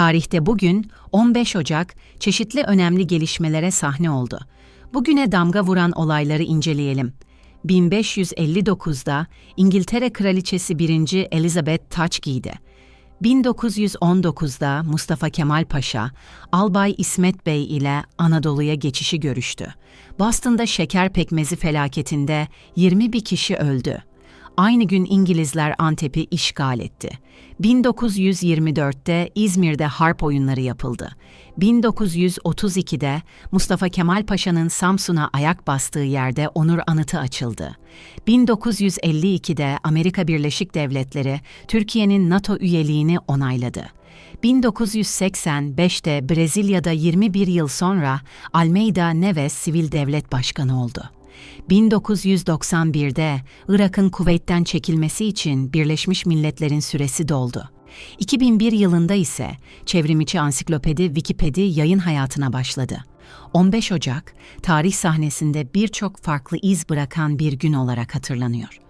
Tarihte bugün 15 Ocak çeşitli önemli gelişmelere sahne oldu. Bugüne damga vuran olayları inceleyelim. 1559'da İngiltere Kraliçesi 1. Elizabeth taç giydi. 1919'da Mustafa Kemal Paşa, Albay İsmet Bey ile Anadolu'ya geçişi görüştü. Boston'da şeker pekmezi felaketinde 21 kişi öldü. Aynı gün İngilizler Antep'i işgal etti. 1924'te İzmir'de harp oyunları yapıldı. 1932'de Mustafa Kemal Paşa'nın Samsun'a ayak bastığı yerde onur anıtı açıldı. 1952'de Amerika Birleşik Devletleri Türkiye'nin NATO üyeliğini onayladı. 1985'te Brezilya'da 21 yıl sonra Almeida Neves sivil devlet başkanı oldu. 1991'de Irak'ın Kuveyt'ten çekilmesi için Birleşmiş Milletler'in süresi doldu. 2001 yılında ise çevrimiçi ansiklopedi Wikipedia yayın hayatına başladı. 15 Ocak, tarih sahnesinde birçok farklı iz bırakan bir gün olarak hatırlanıyor.